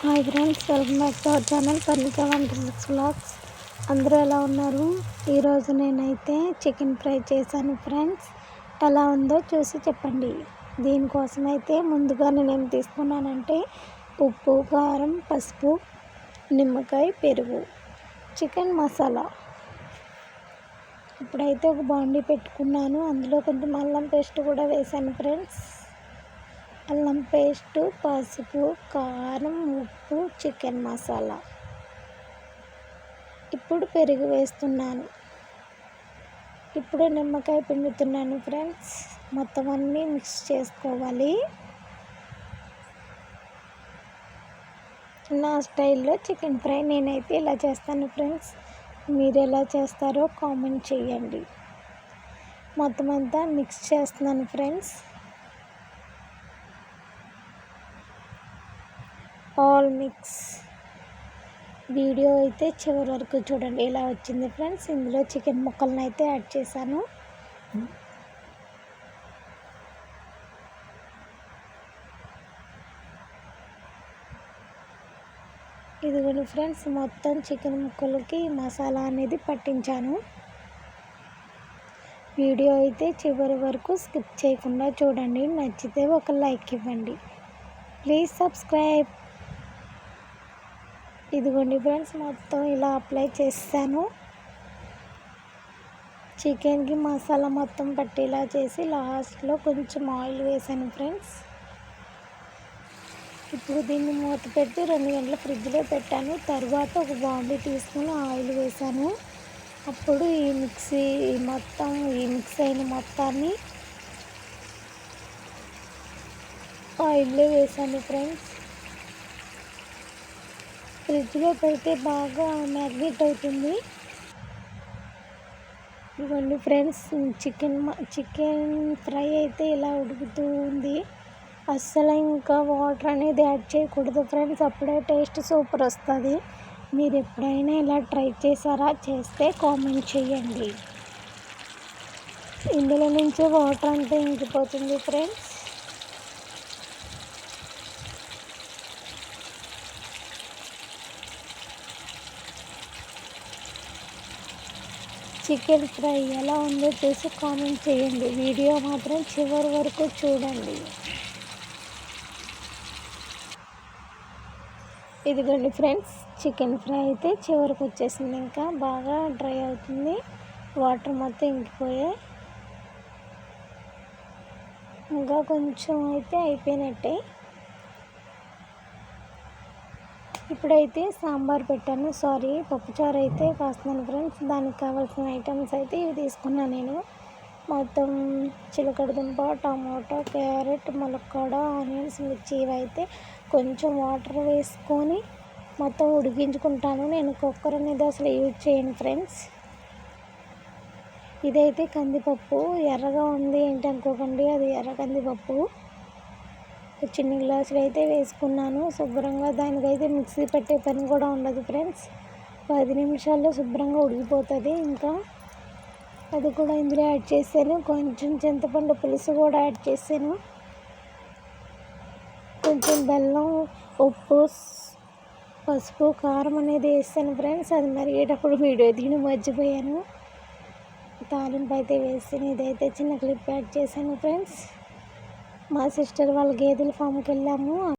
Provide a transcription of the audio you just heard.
Hi friends welcome back to our channel Parnika one six blogs అందరూ ఎలా ఉన్నారు? ఈరోజు నేనైతే చికెన్ ఫ్రై చేశాను ఫ్రెండ్స్. ఎలా ఉందో చూసి చెప్పండి. దీనికోసం అయితే ముందుగా నేనేం తీసుకున్నానంటే ఉప్పు కారం పసుపు నిమ్మకాయ పెరుగు చికెన్ మసాలా. ఇప్పుడైతే ఒక బాండీ పెట్టుకున్నాను. అందులో కొంచెం అల్లం పేస్ట్ కూడా వేశాను ఫ్రెండ్స్. అల్లం పేస్టు పసుపు కారం ఉప్పు చికెన్ మసాలా. ఇప్పుడు పెరుగు వేస్తున్నాను. ఇప్పుడు నిమ్మకాయ పిండుతున్నాను ఫ్రెండ్స్. మొత్తం అన్నీ మిక్స్ చేసుకోవాలి. నా స్టైల్లో చికెన్ ఫ్రై నేనైతే ఇలా చేస్తాను ఫ్రెండ్స్. మీరు ఎలా చేస్తారో కామెంట్ చేయండి. మొత్తం అంతా మిక్స్ చేస్తున్నాను ఫ్రెండ్స్. ఆల్ మిక్స్ వీడియో అయితే చివరి వరకు చూడండి. ఎలా వచ్చింది ఫ్రెండ్స్? ఇందులో చికెన్ ముక్కలను అయితే యాడ్ చేశాను. ఇదిగోండి ఫ్రెండ్స్ మొత్తం చికెన్ ముక్కలకి మసాలా అనేది పట్టించాను. వీడియో అయితే చివరి వరకు స్కిప్ చేయకుండా చూడండి. నచ్చితే ఒక లైక్ ఇవ్వండి. Please subscribe. ఇదిగోండి ఫ్రెండ్స్ మొత్తం ఇలా అప్లై చేస్తాను చికెన్కి మసాలా మొత్తం పట్టేలా చేసి లాస్ట్లో కొంచెం ఆయిల్ వేసాను ఫ్రెండ్స్. ఇప్పుడు దీన్ని మూత పెట్టి రెండు గంటల ఫ్రిడ్జ్లో పెట్టాను. తర్వాత ఒక బాండీ తీసుకుని ఆయిల్ వేసాను. అప్పుడు ఈ మిక్సీ మొత్తం ఈ మిక్స్ అయిన మొత్తాన్ని ఆయిల్లో వేసాను ఫ్రెండ్స్. ఫ్రిడ్జ్లో పెడితే బాగా మ్యాగ్నెట్ అవుతుంది. ఇవ్వండి ఫ్రెండ్స్ చికెన్ చికెన్ ఫ్రై అయితే ఇలా ఉడుకుతూ ఉంది. అస్సలు ఇంకా వాటర్ అనేది యాడ్ చేయకూడదు ఫ్రెండ్స్ అప్పుడే టేస్ట్ సూపర్ వస్తుంది. మీరు ఎప్పుడైనా ఇలా ట్రై చేశారా? చేస్తే కామెంట్ చేయండి. ఇందులో నుంచే వాటర్ అంతా ఇంకిపోతుంది ఫ్రెండ్స్. చికెన్ ఫ్రై ఎలా ఉందో చూసి కామెంట్ చేయండి. వీడియో మాత్రం చివరి వరకు చూడండి. ఇదిగోండి ఫ్రెండ్స్ చికెన్ ఫ్రై అయితే చివరికి వచ్చేసింది. ఇంకా బాగా డ్రై అవుతుంది. వాటర్ మొత్తం ఇంకిపోయాయి. ఇంకా కొంచెం అయితే అయిపోయినట్టే. ఇప్పుడైతే సాంబార్ పెట్టాను. సారీ పప్పుచారు అయితే కాస్తున్నాను ఫ్రెండ్స్. దానికి కావాల్సిన ఐటమ్స్ అయితే ఇవి తీసుకున్నాను నేను. మొత్తం చిలకడ దుంప టమాటో క్యారెట్ ములక్కాడ ఆనియన్స్ మిర్చి ఇవైతే కొంచెం వాటర్ వేసుకొని మొత్తం ఉడికించుకుంటాను. నేను కుక్కర్ అనేది అసలు యూజ్ చేయను ఫ్రెండ్స్. ఇదైతే కందిపప్పు. ఎర్రగా ఉంది ఏంటి అనుకోకండి. అది ఎర్ర కందిపప్పు. చిన్న గ్లాసులు అయితే వేసుకున్నాను. శుభ్రంగా దానికైతే మిక్సీ పెట్టే పని కూడా ఉండదు ఫ్రెండ్స్. పది నిమిషాల్లో శుభ్రంగా ఉడికిపోతుంది ఇంకా. అది కూడా ఇందులో యాడ్ చేశాను. కొంచెం చింతపండు పులుసు కూడా యాడ్ చేశాను. కొంచెం బెల్లం ఉప్పు పసుపు కారం అనేది వేస్తాను ఫ్రెండ్స్. అది మరిగేటప్పుడు వీడియో దిగిన మర్చిపోయాను. తాలింపు అయితే వేసాను ఇదైతే చిన్న క్లిప్ యాడ్ చేశాను ఫ్రెండ్స్. మా సిస్టర్ వాళ్ళ గేదెల ఫామ్కి వెళ్ళాము.